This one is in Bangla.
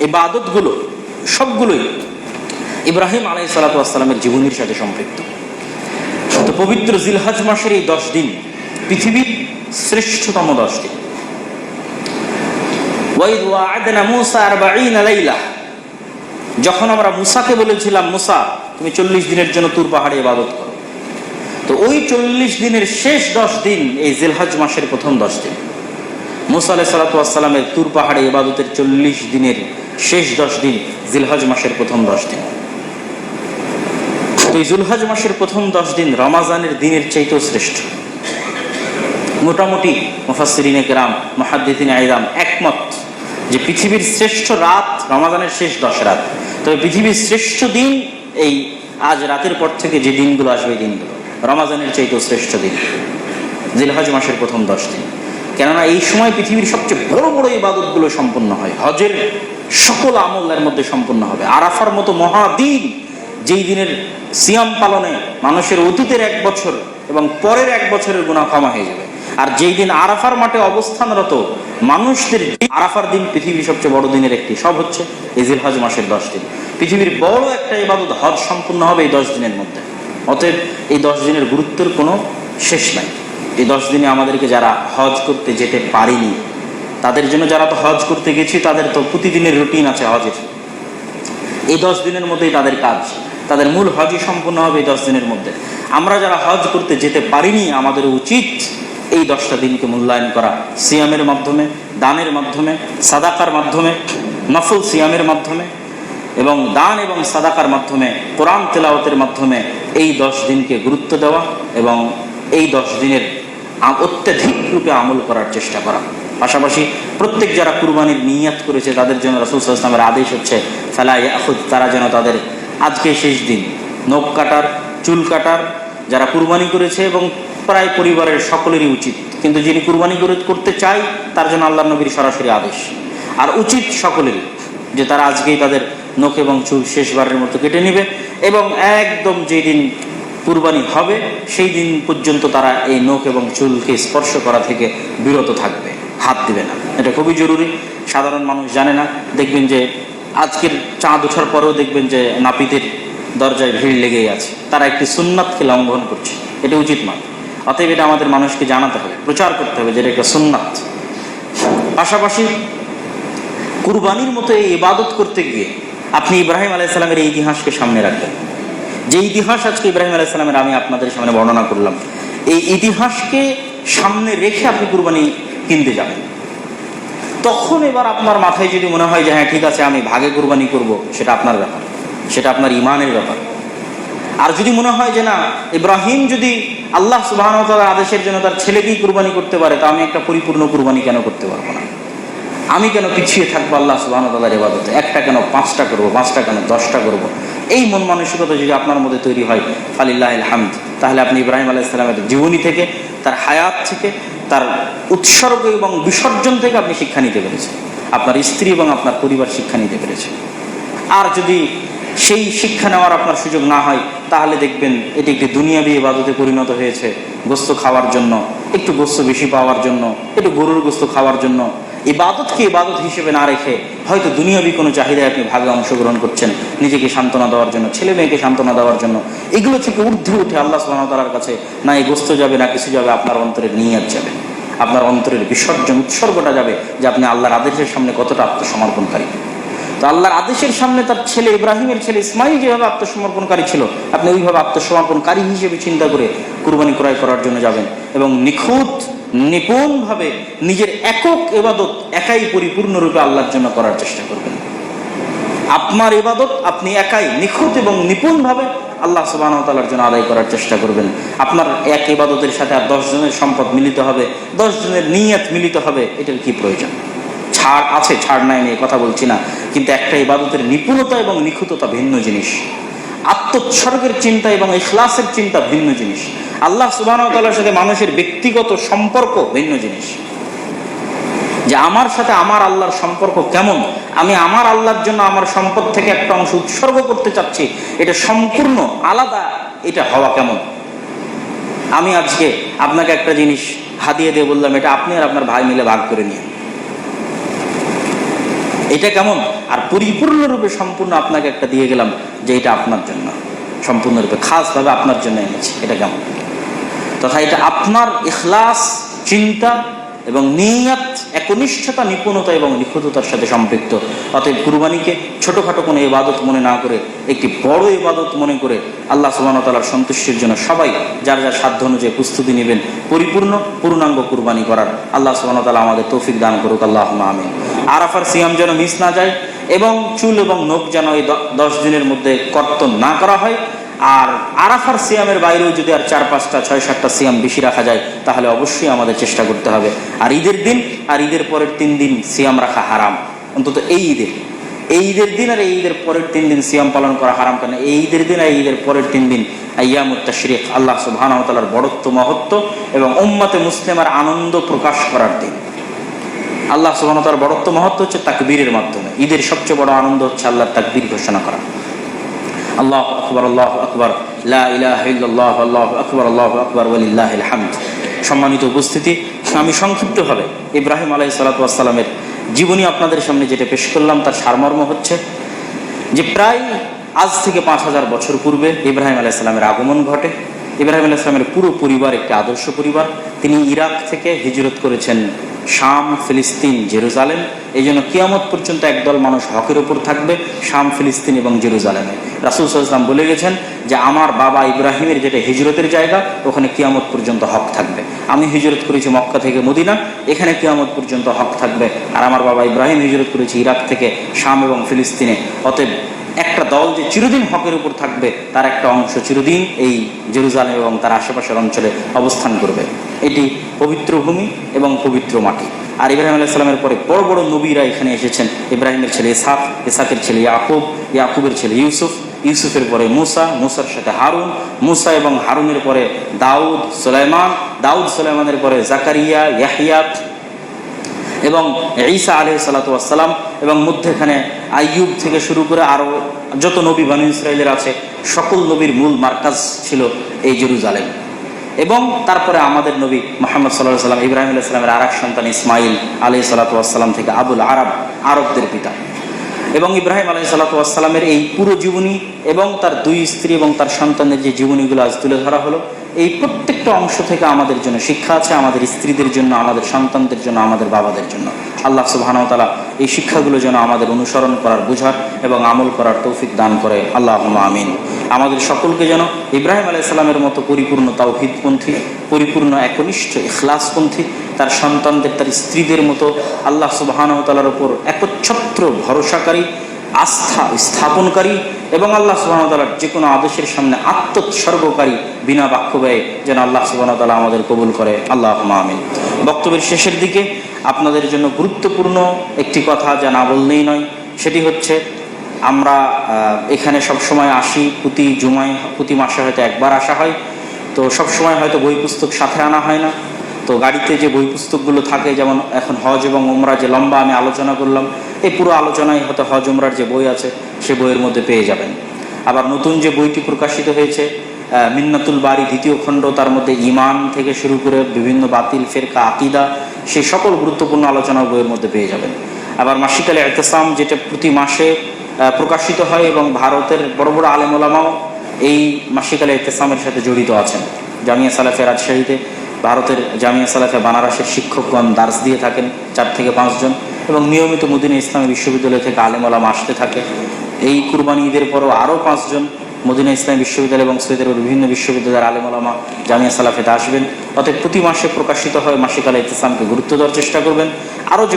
এই বাদতগুলো সবগুলোই ইব্রাহিম আলাই সালাতামের জীবনীর সাথে সম্পৃক্ত। তো পবিত্র জিলহাজ মাসের এই দশ দিন পৃথিবীর শ্রেষ্ঠতম দশ দিন যখন আমরা মুসাকে বলেছিলাম, মুসা, তুমি চল্লিশ দিনের জন্য তুর পাহাড়ে ইবাদত করো। তো ওই চল্লিশ দিনের শেষ দশ দিন এই জিলহাজ মাসের প্রথম দশ দিন। মুসা আলাহ সালাতামের তুর পাহাড়ে ইবাদতের চল্লিশ দিনের শেষ দশ দিন জিলহজ মাসের প্রথম দশ দিন। তো এই জুলহজ মাসের প্রথম দশ দিন রমাজানের দিনের চাইতেও শ্রেষ্ঠ। মোটামুটি মুফাসরিনে কেরাম মহাদ্দিন আইরাম একমত যে পৃথিবীর শ্রেষ্ঠ রাত রমাজানের শেষ দশ রাত। তবে পৃথিবীর শ্রেষ্ঠ দিন এই আজ রাতের পর থেকে যে দিনগুলো আসবে এই দিনগুলো। রমাজানের চাইতেও শ্রেষ্ঠ দিন। জিলহজ মাসের প্রথম দশ দিন। কেননা এই সময় পৃথিবীর সবচেয়ে বড় বড় ইবাদতগুলো সম্পন্ন হয়। হজের সকল আমলের মধ্যে সম্পন্ন হবে। আরাফার মতো মহাদিন যেই দিনের সিয়াম পালনে মানুষের অতীতের এক বছর এবং পরের এক বছরের গুণা ক্ষমা হয়ে যাবে। আর যেই দিন আরাফার মাঠে অবস্থানরত মানুষদের আরাফার দিন পৃথিবীর সবচেয়ে বড় দিনের একটি, সব হচ্ছে ইজিল হজ মাসের দশ দিন। পৃথিবীর বড় একটা ইবাদত হজ সম্পূর্ণ হবে এই দশ দিনের মধ্যে। অতএব এই দশ দিনের গুরুত্বের কোনো শেষ নাই। এই দশ দিনে আমাদেরকে যারা হজ করতে যেতে পারিনি, তাদের জন্য যারা তো হজ করতে গেছি, তাদের তো প্রতিদিনের রুটিন আছে হজের। এই দশ দিনের মধ্যেই তাদের কাজ, তাদের মূল হজই সম্পূর্ণ হবে এই দশ দিনের মধ্যে। আমরা যারা হজ করতে যেতে পারিনি, আমাদের উচিত এই দশটা দিনকে মূল্যায়ন করা। সিয়ামের মাধ্যমে, দানের মাধ্যমে, সাদাকার মাধ্যমে, নফল সিয়ামের মাধ্যমে এবং দান এবং সাদাকার মাধ্যমে, কোরআন তেলাওয়াতের মাধ্যমে এই দশ দিনকে গুরুত্ব দেওয়া এবং এই দশ দিনের অত্যাধিক রূপে আমল করার চেষ্টা করা। পাশাপাশি প্রত্যেক যারা কুরবানির নিয়াত করেছে, তাদের জন্য রাসুল ইসলামের আদেশ হচ্ছে ফেলাই আহুদ তারা যেন তাদের আজকে শেষ দিন নখ কাটার, চুল কাটার, যারা কুরবানি করেছে এবং প্রায় পরিবারের সকলেরই উচিত। কিন্তু যিনি কুরবানি করে, করতে চায়, তার জন্য আল্লাহ নবীর সরাসরি আদেশ। আর উচিত সকলেরই যে তারা আজকেই তাদের নখ এবং চুল শেষবারের মতো কেটে নেবে এবং একদম যেদিন কুরবানি হবে, সেই দিন পর্যন্ত তারা এই নখ এবং চুলকে স্পর্শ করা থেকে বিরত থাকবে, হাত দিবে না। এটা খুবই জরুরি। সাধারণ মানুষ জানে না। দেখবেন যে আজকের চাঁদ ওঠার পরেও দেখবেন যে নাপিতের দরজায় ভিড় লেগেই আছে। তারা একটি সুন্নাতকে লঙ্ঘন করছে। এটা উচিত নয় অতএব এটা আমাদের মানুষকে জানাতে হবে, প্রচার করতে হবে যেটা একটা সুন্নাত। পাশাপাশি কুরবানির মতো এই ইবাদত করতে গিয়ে আপনি ইব্রাহিম আলাইসালামের এই ইতিহাসকে সামনে রাখবেন। যে ইতিহাস আজকে ইব্রাহিম আলাইসালামের আমি আপনাদের সামনে বর্ণনা করলাম। এই ইতিহাসকে সামনে রেখে আপনি কুরবানি কিনতে যাবেন। তখন এবার আপনার মাথায় যদি মনে হয় যে হ্যাঁ ঠিক আছে, আমি ভাগে কুরবানি করব, সেটা আপনার ব্যাপার। সেটা আপনার ইমানের ব্যাপার। আর যদি মনে হয় যে না, ইব্রাহিম যদি আল্লাহ সুবাহ আদেশের জন্য তার ছেলেকেই কুরবানি করতে পারে, তা আমি একটা পরিপূর্ণ কুরবানি কেন করতে পারব না? আমি কেন পিছিয়ে থাকব আল্লাহ সুবাহ তাল্লাহর এবাদতে একটা কেন পাঁচটা করব, পাঁচটা কেন দশটা করব? এই মন মানসিকতা যদি আপনার মধ্যে তৈরি হয়, ফালিল্লাহ হামদ তাহলে আপনি ইব্রাহিম আলাইসালামের জীবনী থেকে, তার হায়াত থেকে, তার উৎসর্গ এবং বিসর্জন থেকে আপনি শিক্ষা নিতে পেরেছেন। আপনার স্ত্রী এবং আপনার পরিবার শিক্ষা নিতে পেরেছে। আর যদি সেই শিক্ষা নেওয়ার আপনার সুযোগ না হয়, তাহলে দেখবেন এটি একটি দুনিয়াবি ইবাদতে পরিণত হয়েছে। গোস্ত খাওয়ার জন্য, একটু গোস্ত বেশি পাওয়ার জন্য, একটু গরুর গোস্ত খাওয়ার জন্য ইবাদতকে ইবাদত হিসেবে না রেখে হয়তো দুনিয়াবি কোনো চাহিদায় আপনি ভাগে অংশগ্রহণ করছেন, নিজেকে সান্ত্বনা দেওয়ার জন্য, ছেলে মেয়েকে সান্ত্বনা দেওয়ার জন্য, এগুলো থেকে ঊর্ধ্বে উঠে আল্লাহ সুবাহতালার কাছে না এই গোস্ত যাবে, না কিছু যাবে, আপনার অন্তরের নিয়াত যাবে। আপনার অন্তরের বিসর্জন, উৎসর্গটা যাবে যে আপনি আল্লাহর আদেশের সামনে কতটা আত্মসমর্পণকারী। তো আল্লাহর আদেশের সামনে তার ছেলে ইব্রাহিমের ছেলে ইসমাইল যেভাবে আত্মসমর্পণকারী ছিল, আপনি ওইভাবে আত্মসমর্পণকারী হিসেবে চিন্তা করে কুরবানি ক্রয় করার জন্য যাবেন এবং নিখুঁত নিপুণভাবে নিজের একক এবাদত একাই পরিপূর্ণরূপে আল্লাহর জন্য করার চেষ্টা করবেন। আপনার ইবাদত আপনি একাই নিখুঁত এবং নিপুণভাবে আল্লাহ সুবাহ তালার জন্য আদায় করার চেষ্টা করবেন। আপনার এক ইবাদতের সাথে আর দশ জনের সম্পদ মিলিত হবে, দশ জনের নিয়ত মিলিত হবে, এটার কি প্রয়োজন? ছাড় আছে, ছাড় নাই নিয়ে কথা বলছি না, কিন্তু একটা ইবাদতের নিপুণতা এবং নিখুঁততা ভিন্ন জিনিস। আত্মোৎসর্গের চিন্তা এবং ইখলাসের চিন্তা ভিন্ন জিনিস। আল্লাহ সুবাহতাল্লার সাথে মানুষের ব্যক্তিগত সম্পর্ক ভিন্ন জিনিস। যে আমার সাথে আমার আল্লাহর সম্পর্ক কেমন? আমি আমার আল্লাহর জন্য আমার সম্পদ থেকে একটা অংশ উৎসর্গ করতে চাচ্ছি, এটা সম্পূর্ণ আলাদা, এটা হওয়া কেমন? আমি আজকে আপনাকে একটা জিনিস হাতিয়ে দিয়ে বললাম, এটা আপনি আর আপনার ভাই মিলে ভাগ করে নিয়ে এটা কেমন? আর পরিপূর্ণরূপে সম্পূর্ণ আপনাকে একটা দিয়ে গেলাম যে এটা আপনার জন্য, সম্পূর্ণরূপে, খাসভাবে আপনার জন্য এনেছি, এটা কেমন? তথা এটা আপনার ইখলাস, চিন্তা এবং নিয়াত, একনিষ্ঠতা, নিপুণতা এবং নিখুঁততার সাথে সম্পৃক্ত। অতএব কুরবানিকে ছোটোখাটো কোনো ইবাদত মনে না করে, একটি বড় ইবাদত মনে করে আল্লাহ সুবাহতালার সন্তুষ্টির জন্য সবাই যার যার সাধ্য অনুযায়ী প্রস্তুতি নেবেন, পরিপূর্ণ পূর্ণাঙ্গ কুরবানি করার। আল্লাহ সুবাহতালা আমাদের তৌফিক দান করুক আল্লাহ আমিন। আরাফার সিয়াম যেন মিস না যায় এবং চুল এবং নখ যেন এই দশ দিনের মধ্যে কর্তন না করা হয় আর আরাফার সিয়ামের বাইরেও যদি আর চার পাঁচটা, ছয় সাতটা সিয়াম বেশি রাখা যায়, তাহলে অবশ্যই আমাদের চেষ্টা করতে হবে। আর ঈদের দিন, আর ঈদের পরের তিন দিন সিয়াম রাখা হারাম। অন্তত এই ঈদে এই ঈদের দিন আর এই ঈদের পরের তিন দিন সিয়াম পালন করা হারাম। কেন এই ঈদের দিন আর ঈদের পরের তিন দিন আয়ামুত্তা শরীফ আল্লাহ সুবাহানতালার বড়ত্ব, মহত্ব এবং উম্মাতে মুসলিমার আনন্দ প্রকাশ করার দিন। আল্লাহ সুবাহতার বড়ত্ব, মহত্ব হচ্ছে তাকবীরের মাধ্যমে। ঈদের সবচেয়ে বড় আনন্দ হচ্ছে আল্লাহর তাকবীর ঘোষণা করা। আল্লাহ আকবর আল্লাহ আকবর, লা ইলাহা ইল্লাল্লাহ, আল্লাহ আকবর আল্লাহ আকবর ওয়ালিল্লাহিল হামদ সম্মানিত উপস্থিতি, আমি সংক্ষিপ্তভাবে ইব্রাহিম আলাইহিস সালাতু ওয়াস সালামের জীবনী আপনাদের সামনে যেটা পেশ করলাম, তার সারমর্ম হচ্ছে যে প্রায় আজ থেকে পাঁচ হাজার বছর পূর্বে ইব্রাহিম আলাইসালামের আগমন ঘটে। ইব্রাহিম আলাইসালামের পুরো পরিবার একটি আদর্শ পরিবার। তিনি ইরাক থেকে হিজরত করেছেন শাম, ফিলিস্তিন, জেরুজালেম। এই জন্য কিয়ামত পর্যন্ত একদল মানুষ হকের ওপর থাকবে, শাম, ফিলিস্তিন এবং জেরুজালেমে। রাসুল সাল্লাম বলে গেছেন যে, আমার বাবা ইব্রাহিমের যেটা হিজরতের জায়গা, ওখানে কিয়ামত পর্যন্ত হক থাকবে। আমি হিজরত করেছি মক্কা থেকে মদিনা, এখানে কিয়ামত পর্যন্ত হক থাকবে। আর আমার বাবা ইব্রাহিম হিজরত করেছি ইরাক থেকে শাম এবং ফিলিস্তিনে। অতএব একটা দল যে চিরদিন হকের উপর থাকবে, তার একটা অংশ চিরদিন এই জেরুজালেম এবং তার আশেপাশের অঞ্চলে অবস্থান করবে। এটি পবিত্র ভূমি এবং পবিত্র মাটি। আর ইব্রাহিম আলাইসালামের পরে বড় বড় নবীরা এখানে এসেছেন। ইব্রাহিমের ছেলে ইসাক ইসাকের ছেলে ইয়াকুব, ইয়াকুবের ছেলে ইউসুফ, ইউসুফের পরে মুসা, মুসার সাথে হারুন, মুসা এবং হারুনের পরে দাউদ, সুলাইমান, দাউদ, সুলাইমানের পরে জাকারিয়া ইয়াহিয়াত এবং ঈসা আলহ সালাতাম এবং মধ্যেখানে আইয়ুব থেকে শুরু করে আরও যত নবী বানু ইসরায়েলের আছে, সকল নবীর মূল মার্কাজ ছিল এই জেরুজালেম। এবং তারপরে আমাদের নবী মোহাম্মদ সাল্লাহ সাল্লাম, ইব্রাহিম আলাহ সাল্লামের আর এক সন্তান ইসমাইল আলহ সালাতাম থেকে আবুল আরব, আরবদের পিতা। এবং ইব্রাহিম আলাই সাল্লাতামের এই পুরো জীবনী এবং তার দুই স্ত্রী এবং তার সন্তানের যে জীবনীগুলো আজ তুলে ধরা হলো, এই প্রত্যেকটা অংশ থেকে আমাদের জন্য শিক্ষা আছে, আমাদের স্ত্রীদের জন্য, আমাদের সন্তানদের জন্য, আমাদের বাবাদের জন্য। আল্লাহ সুবাহানতালা এই শিক্ষাগুলো যেন আমাদের অনুসরণ করার বোঝার এবং আমল করার তৌফিক দান করে। আল্লাহ আমিন। আমাদের সকলকে যেন ইব্রাহিম আলাইসাল্লামের মতো পরিপূর্ণ তাওহিদপন্থী, পরিপূর্ণ একনিষ্ঠ ইখলাসপন্থী, তার সন্তানদের, তার স্ত্রীদের মতো আল্লাহ সুবাহানতালার ওপর একচ্ছত্র ভরসাকারী আস্থা স্থাপনকারী এবং আল্লাহ সুবাহতালার যে কোনো আদেশের সামনে আত্মোৎসর্গকারী বিনা বাক্য ব্যয় যেন আল্লাহ সুবাহতালা আমাদের কবুল করে। আল্লাহ আমিন। বক্তব্যের শেষের দিকে আপনাদের জন্য গুরুত্বপূর্ণ একটি কথা যা না বললেই নয়, সেটি হচ্ছে আমরা এখানে সব সময় আসি, প্রতি জুমায়, প্রতি মাসে হয়তো একবার আসা হয়, তো সব সময় হয়তো বই পুস্তক সাথে আনা হয় না। তো গাড়িতে যে বই পুস্তকগুলো থাকে, যেমন এখন হজ এবং ওমরা যে লম্বা আমি আলোচনা করলাম, এই পুরো আলোচনায় হয়তো হজ ওমরার যে বই আছে, সে বইয়ের মধ্যে পেয়ে যাবেন। আবার নতুন যে বইটি প্রকাশিত হয়েছে মিন্নাতুল বাড়ি দ্বিতীয় খণ্ড, তার মধ্যে ইমান থেকে শুরু করে বিভিন্ন বাতিল, ফেরকা, আকিদা, সেই সকল গুরুত্বপূর্ণ আলোচনা বইয়ের মধ্যে পেয়ে যাবেন। আবার মাসিকালে এতেসাম যেটা প্রতি মাসে প্রকাশিত হয় এবং ভারতের বড় বড় আলেম ওলামাও এই মাসিকালে ইতেসামের সাথে জড়িত আছেন। জামিয়া সালাফে রাজশাহীতে ভারতের জামিয়া সালাফে বানারসের শিক্ষকগণ দার্স দিয়ে থাকেন, চার থেকে পাঁচজন এবং নিয়মিত মদিনা ইসলামী বিশ্ববিদ্যালয় থেকে আলেমালাম আসতে থাকে। এই কুরবানি ঈদের পরও আরও পাঁচজন মদিনা ইসলামী বিশ্ববিদ্যালয় এবং সৈয়দের বিভিন্ন বিশ্ববিদ্যালয়ের আলেমালামা জামিয়া সালাফেতে আসবেন। অতএব প্রতি মাসে প্রকাশিত হয় মাসিকালে ইতিসলামকে গুরুত্ব দেওয়ার চেষ্টা করবেন। আরও যে